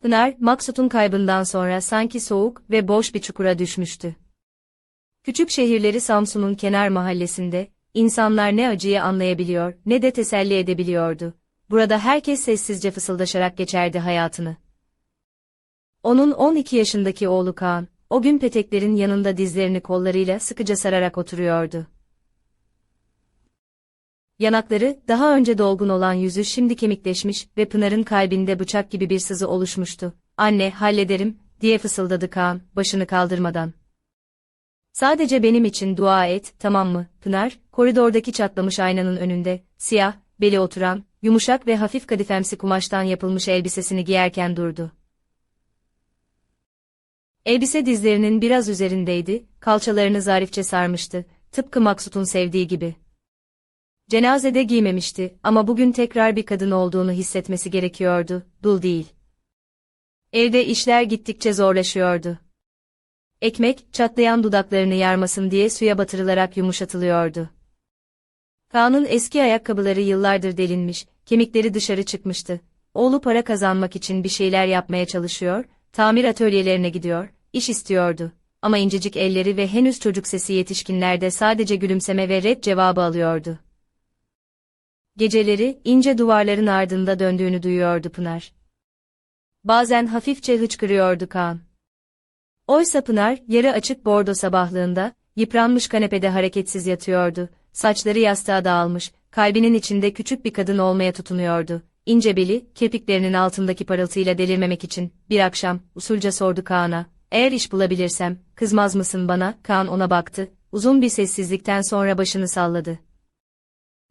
Pınar, Maksut'un kaybından sonra sanki soğuk ve boş bir çukura düşmüştü. Küçük şehirleri Samsun'un kenar mahallesinde, insanlar ne acıyı anlayabiliyor ne de teselli edebiliyordu. Burada herkes sessizce fısıldaşarak geçerdi hayatını. Onun 12 yaşındaki oğlu Kaan, o gün peteklerin yanında dizlerini kollarıyla sıkıca sararak oturuyordu. Yanakları, daha önce dolgun olan yüzü şimdi kemikleşmiş ve Pınar'ın kalbinde bıçak gibi bir sızı oluşmuştu. Anne, hallederim, diye fısıldadı Kaan, başını kaldırmadan. Sadece benim için dua et, tamam mı, Pınar? Koridordaki çatlamış aynanın önünde, siyah, beli oturan, yumuşak ve hafif kadifemsi kumaştan yapılmış elbisesini giyerken durdu. Elbise dizlerinin biraz üzerindeydi, kalçalarını zarifçe sarmıştı, tıpkı Maksut'un sevdiği gibi. Cenazede giymemişti ama bugün tekrar bir kadın olduğunu hissetmesi gerekiyordu, dul değil. Evde işler gittikçe zorlaşıyordu. Ekmek, çatlayan dudaklarını yarmasın diye suya batırılarak yumuşatılıyordu. Kaan'ın eski ayakkabıları yıllardır delinmiş, kemikleri dışarı çıkmıştı. Oğlu para kazanmak için bir şeyler yapmaya çalışıyor, tamir atölyelerine gidiyor, iş istiyordu. Ama incecik elleri ve henüz çocuk sesi yetişkinlerde sadece gülümseme ve red cevabı alıyordu. Geceleri, ince duvarların ardında döndüğünü duyuyordu Pınar. Bazen hafifçe hıçkırıyordu Kaan. Oysa Pınar, yarı açık bordo sabahlığında, yıpranmış kanepede hareketsiz yatıyordu, saçları yastığa dağılmış, kalbinin içinde küçük bir kadın olmaya tutunuyordu. İnce beli, kirpiklerinin altındaki parıltıyla delirmemek için, bir akşam, usulca sordu Kaan'a, eğer iş bulabilirsem, kızmaz mısın bana? Kaan ona baktı, uzun bir sessizlikten sonra başını salladı.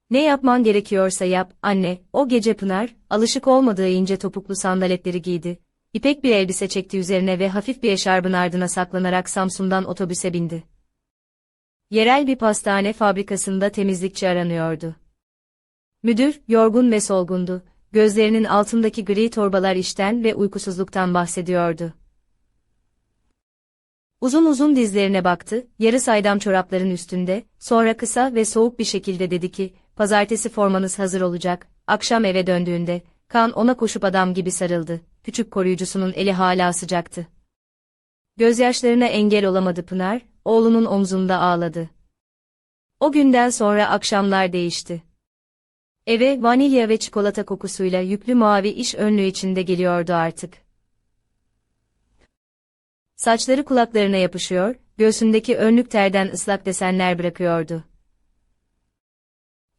Ne yapman gerekiyorsa yap, anne, o gece Pınar, alışık olmadığı ince topuklu sandaletleri giydi. İpek bir elbise çekti üzerine ve hafif bir eşarbın ardına saklanarak Samsun'dan otobüse bindi. Yerel bir pastane fabrikasında temizlikçi aranıyordu. Müdür, yorgun ve solgundu, gözlerinin altındaki gri torbalar işten ve uykusuzluktan bahsediyordu. Uzun uzun dizlerine baktı, yarı saydam çorapların üstünde, sonra kısa ve soğuk bir şekilde dedi ki, pazartesi formanız hazır olacak, akşam eve döndüğünde, kan ona koşup adam gibi sarıldı, küçük koruyucusunun eli hala sıcaktı. Gözyaşlarına engel olamadı Pınar, oğlunun omzunda ağladı. O günden sonra akşamlar değişti. Eve vanilya ve çikolata kokusuyla yüklü mavi iş önlüğü içinde geliyordu artık. Saçları kulaklarına yapışıyor, göğsündeki önlük terden ıslak desenler bırakıyordu.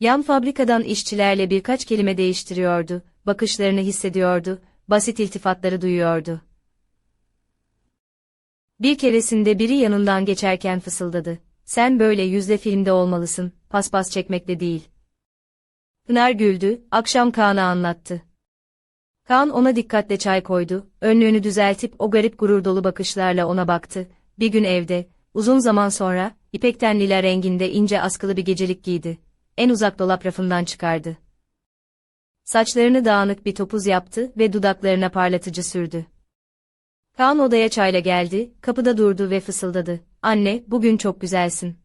Yan fabrikadan işçilerle birkaç kelime değiştiriyordu, bakışlarını hissediyordu, basit iltifatları duyuyordu. Bir keresinde biri yanından geçerken fısıldadı. Sen böyle yüzde filmde olmalısın, paspas çekmekle değil. Pınar güldü, akşam Kaan'a anlattı. Kaan ona dikkatle çay koydu, önlüğünü düzeltip o garip gurur dolu bakışlarla ona baktı. Bir gün evde, uzun zaman sonra, ipekten lila renginde ince askılı bir gecelik giydi. En uzak dolap rafından çıkardı. Saçlarını dağınık bir topuz yaptı ve dudaklarına parlatıcı sürdü. Kaan odaya çayla geldi, kapıda durdu ve fısıldadı. Anne, bugün çok güzelsin.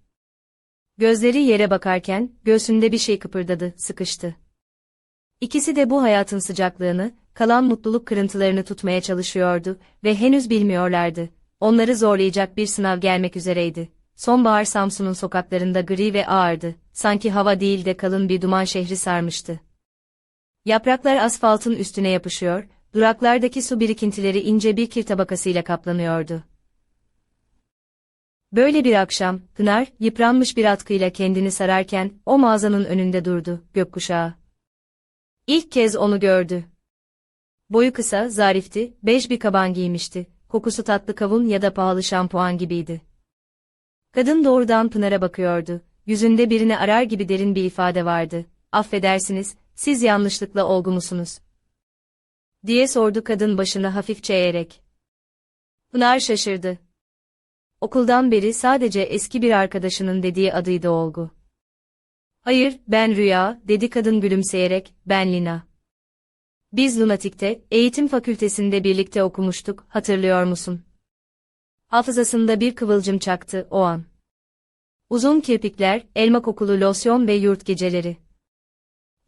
Gözleri yere bakarken, göğsünde bir şey kıpırdadı, sıkıştı. İkisi de bu hayatın sıcaklığını, kalan mutluluk kırıntılarını tutmaya çalışıyordu ve henüz bilmiyorlardı. Onları zorlayacak bir sınav gelmek üzereydi. Sonbahar Samsun'un sokaklarında gri ve ağırdı, sanki hava değil de kalın bir duman şehri sarmıştı. Yapraklar asfaltın üstüne yapışıyor, duraklardaki su birikintileri ince bir kir tabakasıyla kaplanıyordu. Böyle bir akşam, Pınar, yıpranmış bir atkıyla kendini sararken, o mağazanın önünde durdu, gökkuşağı. İlk kez onu gördü. Boyu kısa, zarifti, bej bir kaban giymişti, kokusu tatlı kavun ya da pahalı şampuan gibiydi. Kadın doğrudan Pınar'a bakıyordu, yüzünde birini arar gibi derin bir ifade vardı. Affedersiniz, siz yanlışlıkla olgu musunuz? Diye sordu kadın başını hafifçe eğerek. Pınar şaşırdı. Okuldan beri sadece eski bir arkadaşının dediği adıydı Olgu. Hayır, ben Rüya, dedi kadın gülümseyerek, ben Lina. Biz Lunatik'te, eğitim fakültesinde birlikte okumuştuk, hatırlıyor musun? Hafızasında bir kıvılcım çaktı o an. Uzun kirpikler, elma kokulu losyon ve yurt geceleri.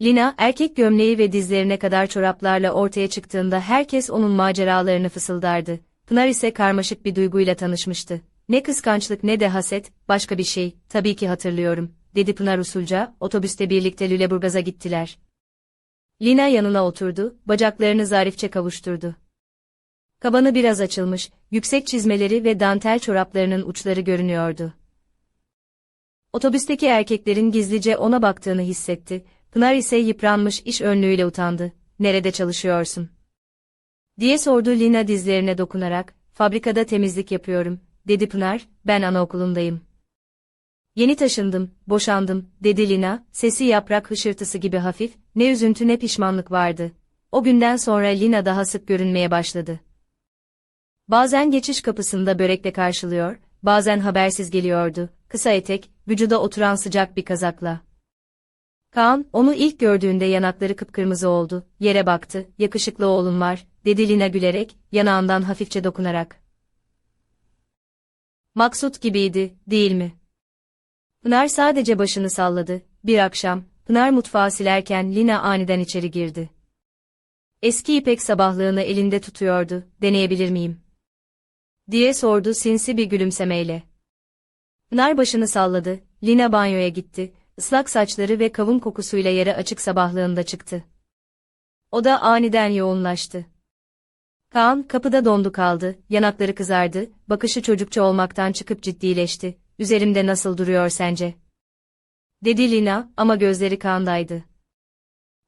Lina, erkek gömleği ve dizlerine kadar çoraplarla ortaya çıktığında herkes onun maceralarını fısıldardı. Pınar ise karmaşık bir duyguyla tanışmıştı. Ne kıskançlık ne de haset, başka bir şey, tabii ki hatırlıyorum, dedi Pınar usulca, otobüste birlikte Lüleburgaz'a gittiler. Lina yanına oturdu, bacaklarını zarifçe kavuşturdu. Kabanı biraz açılmış, yüksek çizmeleri ve dantel çoraplarının uçları görünüyordu. Otobüsteki erkeklerin gizlice ona baktığını hissetti, Pınar ise yıpranmış iş önlüğüyle utandı. Nerede çalışıyorsun? diye sordu Lina dizlerine dokunarak, fabrikada temizlik yapıyorum, dedi Pınar, ben anaokulundayım. Yeni taşındım, boşandım, dedi Lina, sesi yaprak hışırtısı gibi hafif, ne üzüntü ne pişmanlık vardı. O günden sonra Lina daha sık görünmeye başladı. Bazen geçiş kapısında börekle karşılıyor, bazen habersiz geliyordu, kısa etek, vücuda oturan sıcak bir kazakla. Kaan, onu ilk gördüğünde yanakları kıpkırmızı oldu, yere baktı, yakışıklı oğlum var, dedi Lina gülerek, yanağından hafifçe dokunarak. Maksut gibiydi, değil mi? Pınar sadece başını salladı, bir akşam, Pınar mutfağı silerken Lina aniden içeri girdi. Eski ipek sabahlığını elinde tutuyordu, deneyebilir miyim? diye sordu sinsi bir gülümsemeyle. Pınar başını salladı, Lina banyoya gitti, ıslak saçları ve kavun kokusuyla yere açık sabahlığında çıktı. O da aniden yoğunlaştı. Kaan kapıda dondu kaldı, yanakları kızardı, bakışı çocukça olmaktan çıkıp ciddileşti. Üzerimde nasıl duruyor sence? Dedi Lina ama gözleri Kaan'daydı.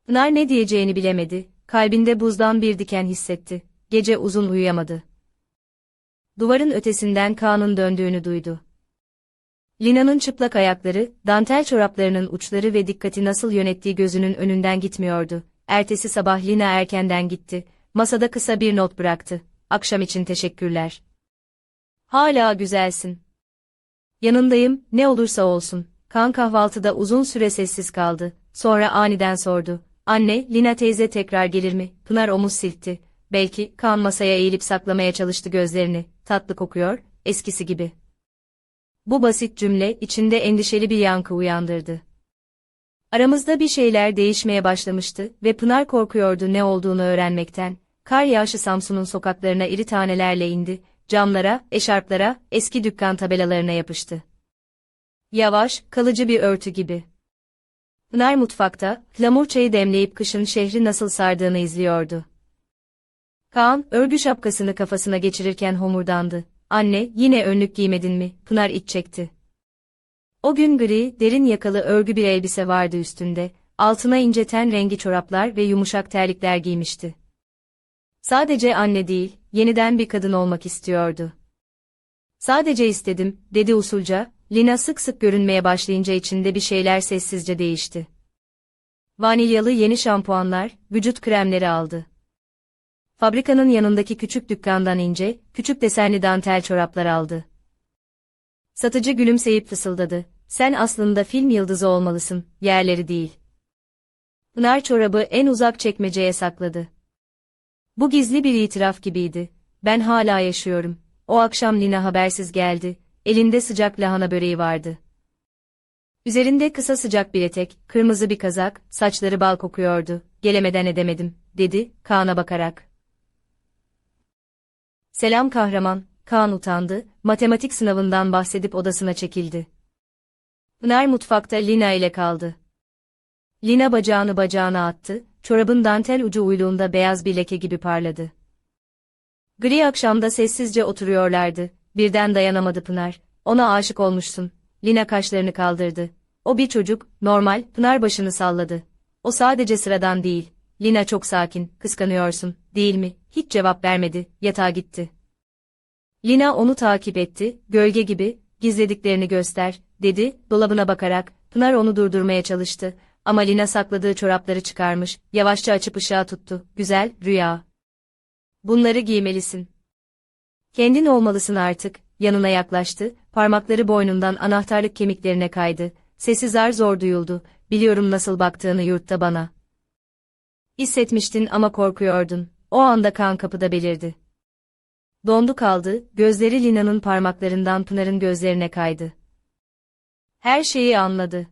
Pınar ne diyeceğini bilemedi, kalbinde buzdan bir diken hissetti. Gece uzun uyuyamadı. Duvarın ötesinden Kaan'ın döndüğünü duydu. Lina'nın çıplak ayakları, dantel çoraplarının uçları ve dikkati nasıl yönettiği gözünün önünden gitmiyordu. Ertesi sabah Lina erkenden gitti, masada kısa bir not bıraktı. Akşam için teşekkürler. Hala güzelsin. Yanındayım, ne olursa olsun. Kan kahvaltıda uzun süre sessiz kaldı. Sonra aniden sordu. Anne, Lina teyze tekrar gelir mi? Pınar omuz silkti. Belki, kan masaya eğilip saklamaya çalıştı gözlerini. Tatlı kokuyor, eskisi gibi. Bu basit cümle içinde endişeli bir yankı uyandırdı. Aramızda bir şeyler değişmeye başlamıştı ve Pınar korkuyordu ne olduğunu öğrenmekten. Kar yağışı Samsun'un sokaklarına iri tanelerle indi, camlara, eşarplara, eski dükkan tabelalarına yapıştı. Yavaş, kalıcı bir örtü gibi. Pınar mutfakta, lamur çayı demleyip kışın şehri nasıl sardığını izliyordu. Kaan, örgü şapkasını kafasına geçirirken homurdandı. Anne, yine önlük giymedin mi? Pınar iç çekti. O gün gri, derin yakalı örgü bir elbise vardı üstünde, altına ince ten rengi çoraplar ve yumuşak terlikler giymişti. Sadece anne değil, yeniden bir kadın olmak istiyordu. Sadece istedim, dedi usulca, Lina sık sık görünmeye başlayınca içinde bir şeyler sessizce değişti. Vanilyalı yeni şampuanlar, vücut kremleri aldı. Fabrikanın yanındaki küçük dükkandan ince, küçük desenli dantel çoraplar aldı. Satıcı gülümseyip fısıldadı. Sen aslında film yıldızı olmalısın, yerleri değil. Pınar çorabı en uzak çekmeceye sakladı. Bu gizli bir itiraf gibiydi. Ben hala yaşıyorum. O akşam Lina habersiz geldi. Elinde sıcak lahana böreği vardı. Üzerinde kısa sıcak bir etek, kırmızı bir kazak, saçları bal kokuyordu. Gelemeden edemedim, dedi, Kaan'a bakarak. Selam kahraman, Kaan utandı, matematik sınavından bahsedip odasına çekildi. Pınar mutfakta Lina ile kaldı. Lina bacağını bacağına attı, çorabın dantel ucu uyluğunda beyaz bir leke gibi parladı. Gri akşamda sessizce oturuyorlardı, birden dayanamadı Pınar, ona aşık olmuşsun. Lina kaşlarını kaldırdı. O bir çocuk, normal, Pınar başını salladı. O sadece sıradan değil. Lina çok sakin, kıskanıyorsun, değil mi? Hiç cevap vermedi, yatağa gitti. Lina onu takip etti, gölge gibi, gizlediklerini göster, dedi, dolabına bakarak, Pınar onu durdurmaya çalıştı, ama Lina sakladığı çorapları çıkarmış, yavaşça açıp ışığa tuttu, güzel, rüya. Bunları giymelisin. Kendin olmalısın artık, yanına yaklaştı, parmakları boynundan anahtarlık kemiklerine kaydı, sesi zar zor duyuldu, biliyorum nasıl baktığını yurtta bana. Hissetmiştin ama korkuyordun, o anda kan kapıda belirdi. Dondu kaldı, gözleri Lina'nın parmaklarından Pınar'ın gözlerine kaydı. Her şeyi anladı.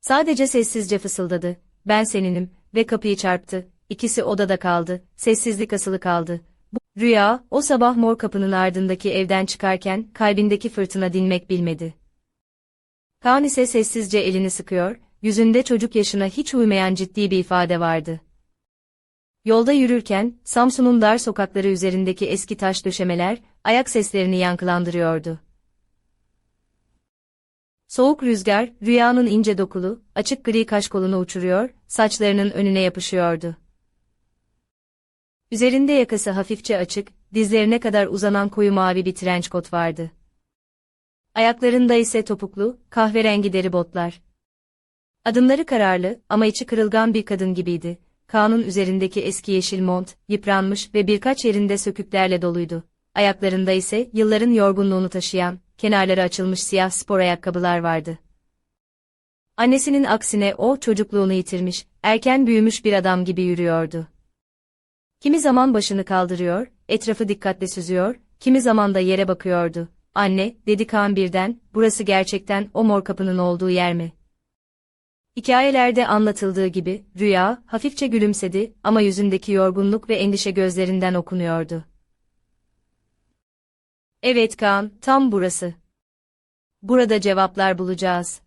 Sadece sessizce fısıldadı. ben seninim ve kapıyı çarptı. İkisi odada kaldı, sessizlik asılı kaldı. Bu rüya, o sabah mor kapının ardındaki evden çıkarken kalbindeki fırtına dinmek bilmedi. Kaan ise sessizce elini sıkıyor, yüzünde çocuk yaşına hiç uymayan ciddi bir ifade vardı. Yolda yürürken, Samsun'un dar sokakları üzerindeki eski taş döşemeler, ayak seslerini yankılandırıyordu. Soğuk rüzgar, rüyanın ince dokulu, açık gri kaşkolunu uçuruyor, saçlarının önüne yapışıyordu. Üzerinde yakası hafifçe açık, dizlerine kadar uzanan koyu mavi bir trenç kot vardı. Ayaklarında ise topuklu, kahverengi deri botlar. Adımları kararlı ama içi kırılgan bir kadın gibiydi. Kaan'ın üzerindeki eski yeşil mont, yıpranmış ve birkaç yerinde söküklerle doluydu. Ayaklarında ise yılların yorgunluğunu taşıyan, kenarları açılmış siyah spor ayakkabılar vardı. Annesinin aksine o çocukluğunu yitirmiş, erken büyümüş bir adam gibi yürüyordu. Kimi zaman başını kaldırıyor, etrafı dikkatle süzüyor, kimi zaman da yere bakıyordu. Anne, dedi Kaan birden, burası gerçekten o mor kapının olduğu yer mi? Hikayelerde anlatıldığı gibi, Rüya, hafifçe gülümsedi ama yüzündeki yorgunluk ve endişe gözlerinden okunuyordu. Evet Kaan, tam burası. Burada cevaplar bulacağız.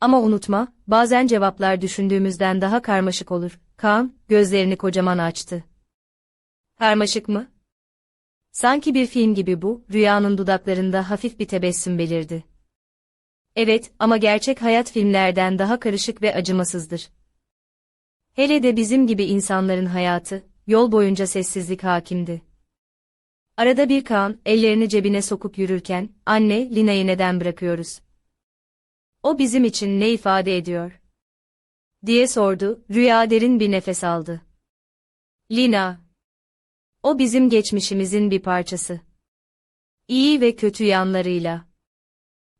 Ama unutma, bazen cevaplar düşündüğümüzden daha karmaşık olur. Kaan, gözlerini kocaman açtı. Karmaşık mı? Sanki bir film gibi bu, rüyanın dudaklarında hafif bir tebessüm belirdi. Evet, ama gerçek hayat filmlerden daha karışık ve acımasızdır. Hele de bizim gibi insanların hayatı, yol boyunca sessizlik hakimdi. Arada bir Kaan, ellerini cebine sokup yürürken, anne, Lina'yı neden bırakıyoruz? O bizim için ne ifade ediyor? diye sordu, Rüya derin bir nefes aldı. Lina. O bizim geçmişimizin bir parçası. İyi ve kötü yanlarıyla.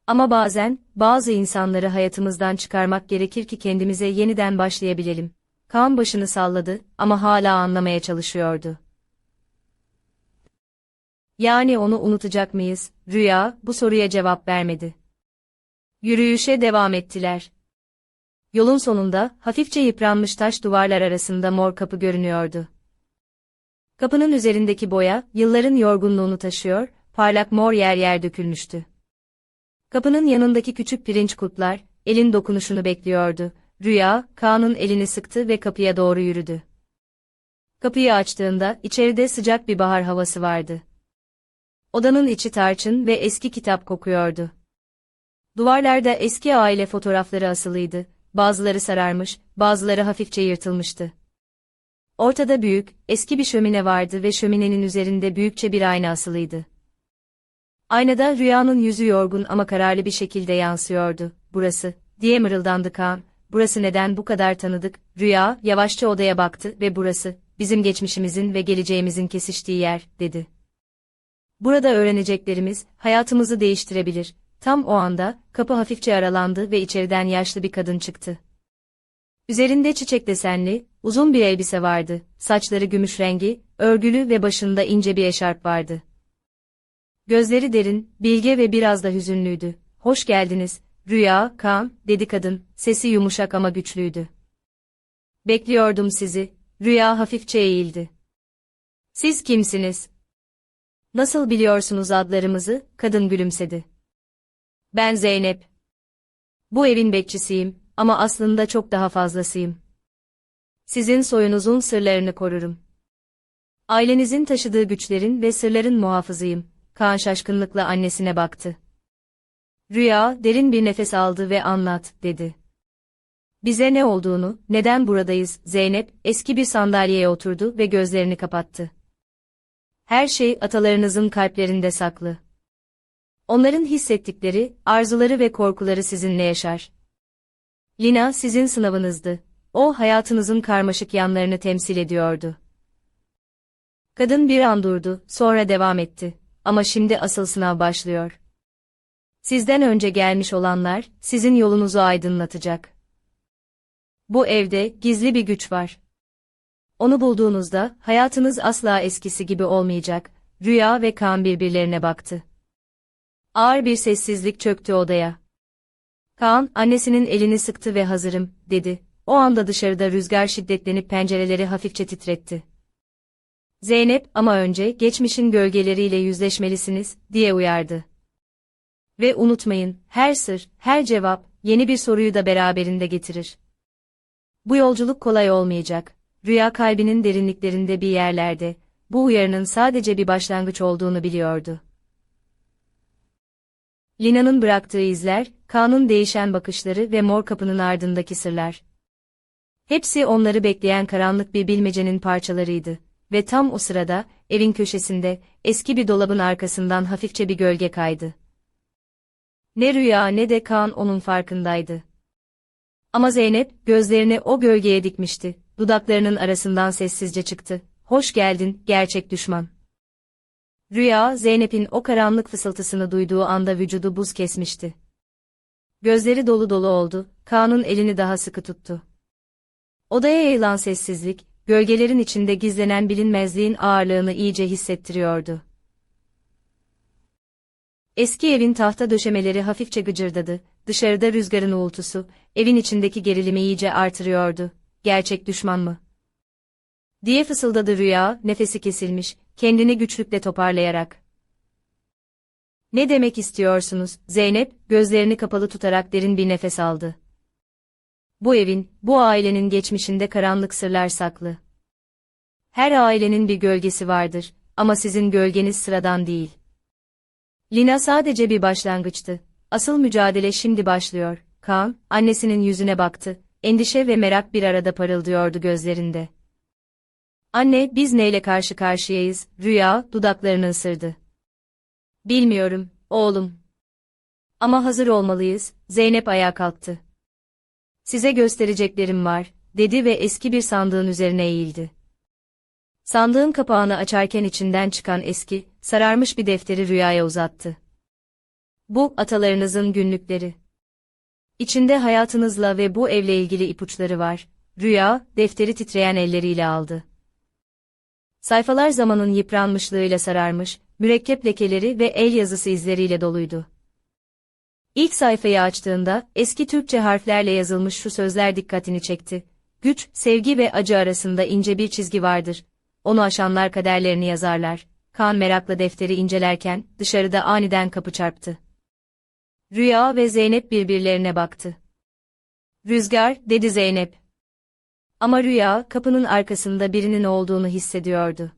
Ama bazen, bazı insanları hayatımızdan çıkarmak gerekir ki kendimize yeniden başlayabilelim. Kaan başını salladı ama hala anlamaya çalışıyordu. Yani onu unutacak mıyız? Rüya, bu soruya cevap vermedi. Yürüyüşe devam ettiler. Yolun sonunda, hafifçe yıpranmış taş duvarlar arasında mor kapı görünüyordu. Kapının üzerindeki boya, yılların yorgunluğunu taşıyor, parlak mor yer yer dökülmüştü. Kapının yanındaki küçük pirinç kurtlar, elin dokunuşunu bekliyordu. Rüya, Kaan'ın elini sıktı ve kapıya doğru yürüdü. Kapıyı açtığında, içeride sıcak bir bahar havası vardı. Odanın içi tarçın ve eski kitap kokuyordu. Duvarlarda eski aile fotoğrafları asılıydı, bazıları sararmış, bazıları hafifçe yırtılmıştı. Ortada büyük, eski bir şömine vardı ve şöminenin üzerinde büyükçe bir ayna asılıydı. Aynada rüyanın yüzü yorgun ama kararlı bir şekilde yansıyordu. Burası, diye mırıldandı Kaan. Burası neden bu kadar tanıdık? Rüya, yavaşça odaya baktı ve burası, bizim geçmişimizin ve geleceğimizin kesiştiği yer, dedi. Burada öğreneceklerimiz, hayatımızı değiştirebilir. Tam o anda, kapı hafifçe aralandı ve içeriden yaşlı bir kadın çıktı. Üzerinde çiçek desenli, uzun bir elbise vardı, saçları gümüş rengi, örgülü ve başında ince bir eşarp vardı. Gözleri derin, bilge ve biraz da hüzünlüydü. Hoş geldiniz, Rüya, Kaan, dedi kadın, sesi yumuşak ama güçlüydü. Bekliyordum sizi, Rüya hafifçe eğildi. Siz kimsiniz? Nasıl biliyorsunuz adlarımızı, kadın gülümsedi. Ben Zeynep. Bu evin bekçisiyim ama aslında çok daha fazlasıyım. Sizin soyunuzun sırlarını korurum. Ailenizin taşıdığı güçlerin ve sırların muhafızıyım. Kaan şaşkınlıkla annesine baktı. Rüya, derin bir nefes aldı ve anlat, dedi. Bize ne olduğunu, neden buradayız, Zeynep, eski bir sandalyeye oturdu ve gözlerini kapattı. Her şey atalarınızın kalplerinde saklı. Onların hissettikleri, arzuları ve korkuları sizinle yaşar. Lina sizin sınavınızdı. O hayatınızın karmaşık yanlarını temsil ediyordu. Kadın bir an durdu, sonra devam etti. Ama şimdi asıl sınav başlıyor. Sizden önce gelmiş olanlar, sizin yolunuzu aydınlatacak. Bu evde gizli bir güç var. Onu bulduğunuzda, hayatınız asla eskisi gibi olmayacak. Rüya ve Kaan birbirlerine baktı. Ağır bir sessizlik çöktü odaya. Kaan, annesinin elini sıktı ve hazırım, dedi. O anda dışarıda rüzgar şiddetlenip pencereleri hafifçe titretti. Zeynep, ama önce geçmişin gölgeleriyle yüzleşmelisiniz, diye uyardı. Ve unutmayın, her sır, her cevap, yeni bir soruyu da beraberinde getirir. Bu yolculuk kolay olmayacak. Rüya kalbinin derinliklerinde bir yerlerde, bu uyarının sadece bir başlangıç olduğunu biliyordu. Lina'nın bıraktığı izler, Kaan'ın değişen bakışları ve mor kapının ardındaki sırlar. Hepsi onları bekleyen karanlık bir bilmecenin parçalarıydı. Ve tam o sırada, evin köşesinde, eski bir dolabın arkasından hafifçe bir gölge kaydı. Ne rüya ne de Kaan onun farkındaydı. Ama Zeynep, gözlerini o gölgeye dikmişti, dudaklarının arasından sessizce çıktı. Hoş geldin, gerçek düşman. Rüya, Zeynep'in o karanlık fısıltısını duyduğu anda vücudu buz kesmişti. Gözleri dolu dolu oldu, Kaan'ın elini daha sıkı tuttu. Odaya yayılan sessizlik, gölgelerin içinde gizlenen bilinmezliğin ağırlığını iyice hissettiriyordu. Eski evin tahta döşemeleri hafifçe gıcırdadı, dışarıda rüzgarın uğultusu, evin içindeki gerilimi iyice artırıyordu. Gerçek düşman mı? Diye fısıldadı rüya, nefesi kesilmiş, kendini güçlükle toparlayarak. Ne demek istiyorsunuz? Zeynep, gözlerini kapalı tutarak derin bir nefes aldı. Bu evin, bu ailenin geçmişinde karanlık sırlar saklı. Her ailenin bir gölgesi vardır, ama sizin gölgeniz sıradan değil. Lina sadece bir başlangıçtı. Asıl mücadele şimdi başlıyor. Kaan, annesinin yüzüne baktı. Endişe ve merak bir arada parıldıyordu gözlerinde. Anne, biz neyle karşı karşıyayız? Rüya, dudaklarını ısırdı. Bilmiyorum, oğlum. Ama hazır olmalıyız, Zeynep ayağa kalktı. Size göstereceklerim var, dedi ve eski bir sandığın üzerine eğildi. Sandığın kapağını açarken içinden çıkan eski, sararmış bir defteri rüyaya uzattı. Bu, atalarınızın günlükleri. İçinde hayatınızla ve bu evle ilgili ipuçları var. Rüya, defteri titreyen elleriyle aldı. Sayfalar zamanın yıpranmışlığıyla sararmış, mürekkep lekeleri ve el yazısı izleriyle doluydu. İlk sayfayı açtığında, eski Türkçe harflerle yazılmış şu sözler dikkatini çekti. Güç, sevgi ve acı arasında ince bir çizgi vardır. Onu aşanlar kaderlerini yazarlar. Kan merakla defteri incelerken, dışarıda aniden kapı çarptı. Rüya ve Zeynep birbirlerine baktı. Rüzgar, dedi Zeynep. Ama Rüya, kapının arkasında birinin olduğunu hissediyordu.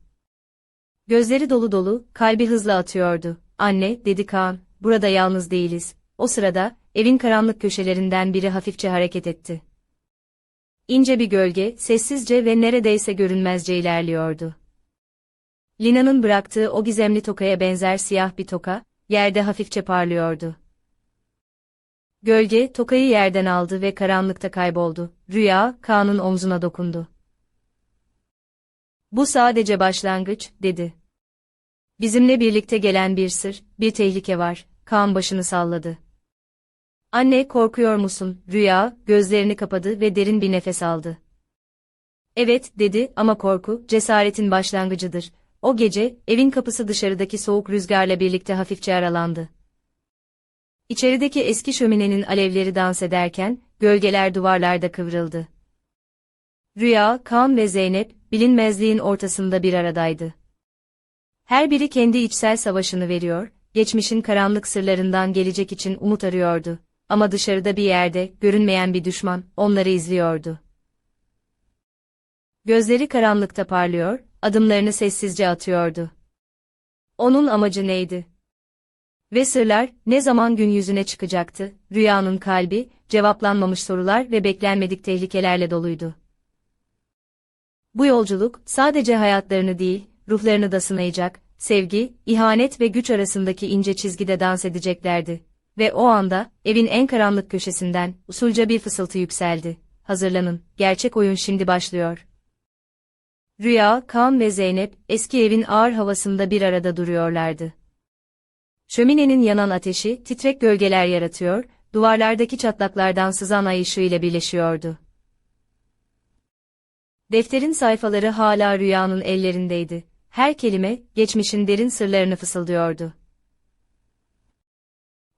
Gözleri dolu dolu, kalbi hızla atıyordu. Anne, dedi Kaan, burada yalnız değiliz. O sırada, evin karanlık köşelerinden biri hafifçe hareket etti. İnce bir gölge, sessizce ve neredeyse görünmezce ilerliyordu. Lina'nın bıraktığı o gizemli tokaya benzer siyah bir toka, yerde hafifçe parlıyordu. Gölge, tokayı yerden aldı ve karanlıkta kayboldu. Rüya, Kaan'ın omzuna dokundu. Bu sadece başlangıç, dedi. Bizimle birlikte gelen bir sır, bir tehlike var. Kaan başını salladı. Anne, korkuyor musun? Rüya, gözlerini kapadı ve derin bir nefes aldı. Evet, dedi ama korku, cesaretin başlangıcıdır. O gece, evin kapısı dışarıdaki soğuk rüzgarla birlikte hafifçe aralandı. İçerideki eski şöminenin alevleri dans ederken, gölgeler duvarlarda kıvrıldı. Rüya, Kaan ve Zeynep, bilinmezliğin ortasında bir aradaydı. Her biri kendi içsel savaşını veriyor, geçmişin karanlık sırlarından gelecek için umut arıyordu. Ama dışarıda bir yerde, görünmeyen bir düşman, onları izliyordu. Gözleri karanlıkta parlıyor, adımlarını sessizce atıyordu. Onun amacı neydi? Ve sırlar, ne zaman gün yüzüne çıkacaktı, rüyanın kalbi, cevaplanmamış sorular ve beklenmedik tehlikelerle doluydu. Bu yolculuk, sadece hayatlarını değil, ruhlarını da sınayacak, sevgi, ihanet ve güç arasındaki ince çizgide dans edeceklerdi. Ve o anda, evin en karanlık köşesinden, usulca bir fısıltı yükseldi. Hazırlanın, gerçek oyun şimdi başlıyor. Rüya, Kaan ve Zeynep, eski evin ağır havasında bir arada duruyorlardı. Şöminenin yanan ateşi, titrek gölgeler yaratıyor, duvarlardaki çatlaklardan sızan ay ışığıyla birleşiyordu. Defterin sayfaları hala rüyanın ellerindeydi. Her kelime, geçmişin derin sırlarını fısıldıyordu.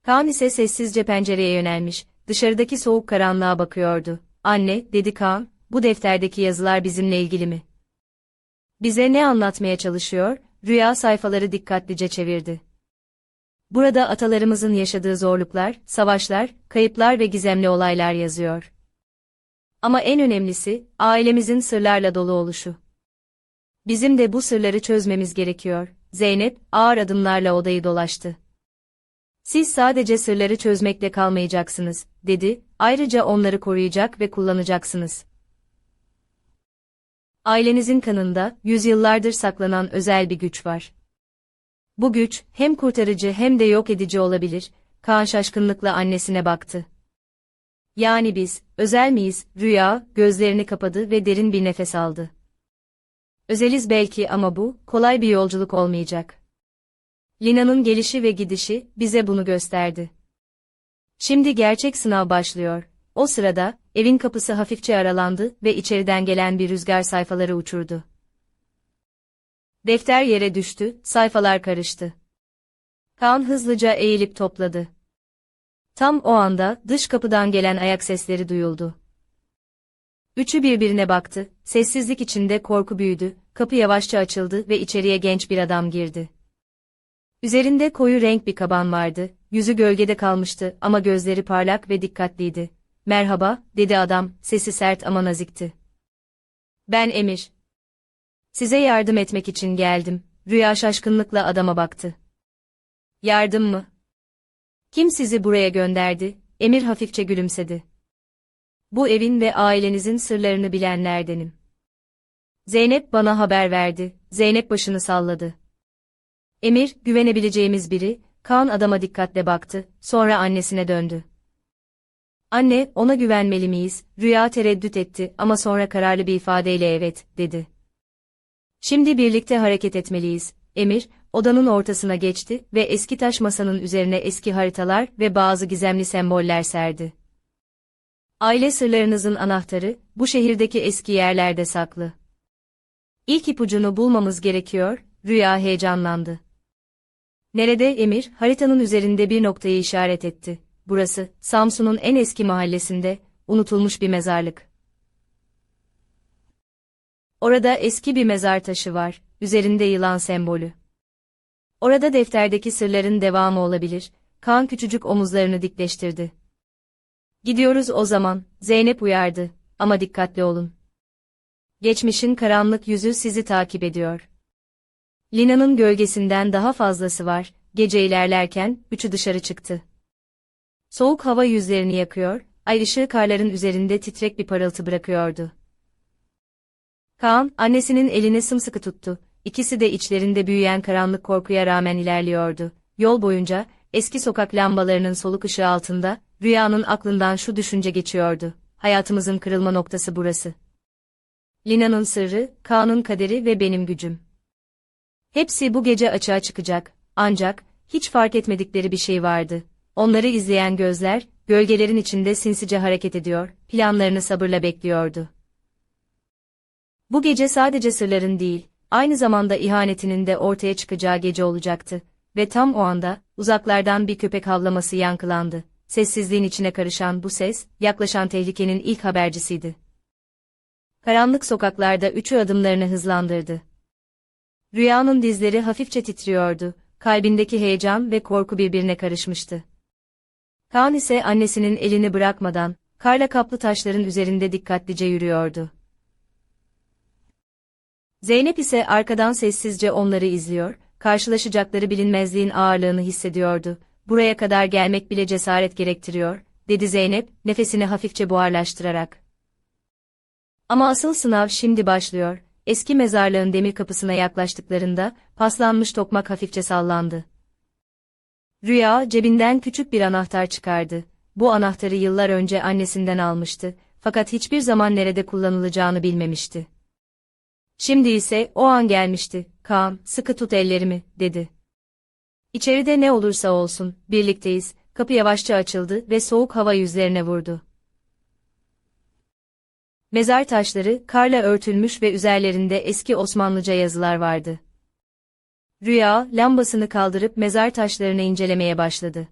Kaan ise sessizce pencereye yönelmiş, dışarıdaki soğuk karanlığa bakıyordu. Anne, dedi Kaan, bu defterdeki yazılar bizimle ilgili mi? Bize ne anlatmaya çalışıyor? Rüya sayfaları dikkatlice çevirdi. Burada atalarımızın yaşadığı zorluklar, savaşlar, kayıplar ve gizemli olaylar yazıyor. Ama en önemlisi, ailemizin sırlarla dolu oluşu. Bizim de bu sırları çözmemiz gerekiyor. Zeynep, ağır adımlarla odayı dolaştı. Siz sadece sırları çözmekle kalmayacaksınız, dedi, ayrıca onları koruyacak ve kullanacaksınız. Ailenizin kanında, yüzyıllardır saklanan özel bir güç var. Bu güç, hem kurtarıcı hem de yok edici olabilir, Kaan şaşkınlıkla annesine baktı. Yani biz, özel miyiz, rüya, gözlerini kapadı ve derin bir nefes aldı. Özeliz belki ama bu, kolay bir yolculuk olmayacak. Lina'nın gelişi ve gidişi, bize bunu gösterdi. Şimdi gerçek sınav başlıyor. O sırada, evin kapısı hafifçe aralandı ve içeriden gelen bir rüzgar sayfaları uçurdu. Defter yere düştü, sayfalar karıştı. Kaan hızlıca eğilip topladı. Tam o anda dış kapıdan gelen ayak sesleri duyuldu. Üçü birbirine baktı, sessizlik içinde korku büyüdü, kapı yavaşça açıldı ve içeriye genç bir adam girdi. Üzerinde koyu renk bir kaban vardı, yüzü gölgede kalmıştı ama gözleri parlak ve dikkatliydi. Merhaba, dedi adam, sesi sert ama nazikti. Ben Emir. Size yardım etmek için geldim. Rüya şaşkınlıkla adama baktı. Yardım mı? Kim sizi buraya gönderdi? Emir hafifçe gülümsedi. Bu evin ve ailenizin sırlarını bilenlerdenim. Zeynep bana haber verdi. Zeynep başını salladı. Emir, güvenebileceğimiz biri, Kaan adama dikkatle baktı, sonra annesine döndü. Anne, ona güvenmeli miyiz? Rüya tereddüt etti ama sonra kararlı bir ifadeyle evet, dedi. Şimdi birlikte hareket etmeliyiz. Emir, odanın ortasına geçti ve eski taş masanın üzerine eski haritalar ve bazı gizemli semboller serdi. Aile sırlarınızın anahtarı, bu şehirdeki eski yerlerde saklı. İlk ipucunu bulmamız gerekiyor, Rüya heyecanlandı. Nerede Emir, haritanın üzerinde bir noktayı işaret etti. Burası, Samsun'un en eski mahallesinde, unutulmuş bir mezarlık. Orada eski bir mezar taşı var, üzerinde yılan sembolü. Orada defterdeki sırların devamı olabilir, Kaan küçücük omuzlarını dikleştirdi. Gidiyoruz o zaman, Zeynep uyardı, ama dikkatli olun. Geçmişin karanlık yüzü sizi takip ediyor. Lina'nın gölgesinden daha fazlası var, gece ilerlerken, üçü dışarı çıktı. Soğuk hava yüzlerini yakıyor, ay ışığı karların üzerinde titrek bir parıltı bırakıyordu. Kaan, annesinin elini sımsıkı tuttu, ikisi de içlerinde büyüyen karanlık korkuya rağmen ilerliyordu. Yol boyunca, eski sokak lambalarının soluk ışığı altında, rüyanın aklından şu düşünce geçiyordu. Hayatımızın kırılma noktası burası. Lina'nın sırrı, Kaan'ın kaderi ve benim gücüm. Hepsi bu gece açığa çıkacak, ancak, hiç fark etmedikleri bir şey vardı. Onları izleyen gözler, gölgelerin içinde sinsice hareket ediyor, planlarını sabırla bekliyordu. Bu gece sadece sırların değil, aynı zamanda ihanetinin de ortaya çıkacağı gece olacaktı. Ve tam o anda, uzaklardan bir köpek havlaması yankılandı. Sessizliğin içine karışan bu ses, yaklaşan tehlikenin ilk habercisiydi. Karanlık sokaklarda üçü adımlarını hızlandırdı. Rüyanın dizleri hafifçe titriyordu, kalbindeki heyecan ve korku birbirine karışmıştı. Kaan ise annesinin elini bırakmadan, karla kaplı taşların üzerinde dikkatlice yürüyordu. Zeynep ise arkadan sessizce onları izliyor, karşılaşacakları bilinmezliğin ağırlığını hissediyordu. Buraya kadar gelmek bile cesaret gerektiriyor, dedi Zeynep, nefesini hafifçe buharlaştırarak. Ama asıl sınav şimdi başlıyor. Eski mezarlığın demir kapısına yaklaştıklarında, paslanmış tokmak hafifçe sallandı. Rüya, cebinden küçük bir anahtar çıkardı. Bu anahtarı yıllar önce annesinden almıştı, fakat hiçbir zaman nerede kullanılacağını bilmemişti. Şimdi ise o an gelmişti. Kaan, sıkı tut ellerimi, dedi. İçeride ne olursa olsun, birlikteyiz. Kapı yavaşça açıldı ve soğuk hava yüzlerine vurdu. Mezar taşları karla örtülmüş ve üzerlerinde eski Osmanlıca yazılar vardı. Rüya, lambasını kaldırıp mezar taşlarını incelemeye başladı.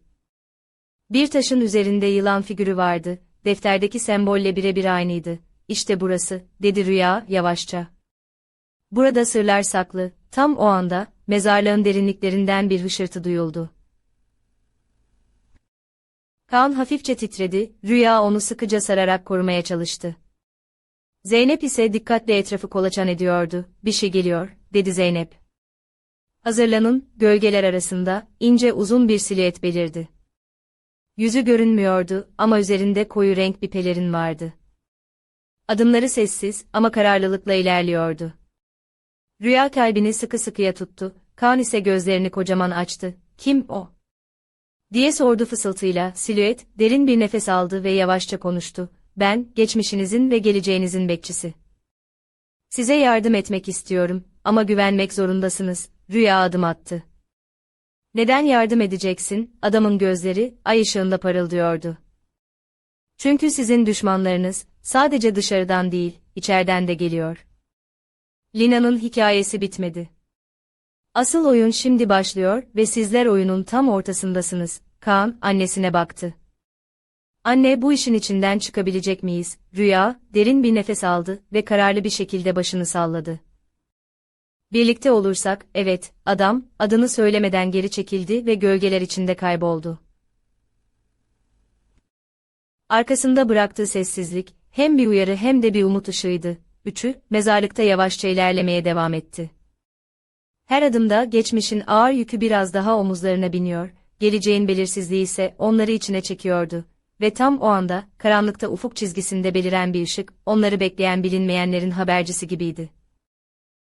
Bir taşın üzerinde yılan figürü vardı, defterdeki sembolle birebir aynıydı. İşte burası, dedi Rüya, yavaşça. Burada sırlar saklı, tam o anda, mezarlığın derinliklerinden bir hışırtı duyuldu. Kaan hafifçe titredi, Rüya onu sıkıca sararak korumaya çalıştı. Zeynep ise dikkatle etrafı kolaçan ediyordu, bir şey geliyor, dedi Zeynep. Hazırlanın, gölgeler arasında, ince uzun bir silüet belirdi. Yüzü görünmüyordu ama üzerinde koyu renk bir pelerin vardı. Adımları sessiz ama kararlılıkla ilerliyordu. Rüya kalbini sıkı sıkıya tuttu, Kaan ise gözlerini kocaman açtı. Kim o? diye sordu fısıltıyla, silüet, derin bir nefes aldı ve yavaşça konuştu. Ben, geçmişinizin ve geleceğinizin bekçisi. Size yardım etmek istiyorum, ama güvenmek zorundasınız, rüya adım attı. Neden yardım edeceksin, adamın gözleri, ay ışığında parıldıyordu. Çünkü sizin düşmanlarınız, sadece dışarıdan değil, içeriden de geliyor. Lina'nın hikayesi bitmedi. Asıl oyun şimdi başlıyor ve sizler oyunun tam ortasındasınız. Kaan, annesine baktı. Anne bu işin içinden çıkabilecek miyiz? Rüya, derin bir nefes aldı ve kararlı bir şekilde başını salladı. Birlikte olursak, evet, adam, adını söylemeden geri çekildi ve gölgeler içinde kayboldu. Arkasında bıraktığı sessizlik, hem bir uyarı hem de bir umut ışığıydı. Üçü, mezarlıkta yavaşça ilerlemeye devam etti. Her adımda geçmişin ağır yükü biraz daha omuzlarına biniyor, geleceğin belirsizliği ise onları içine çekiyordu. Ve tam o anda, karanlıkta ufuk çizgisinde beliren bir ışık, onları bekleyen bilinmeyenlerin habercisi gibiydi.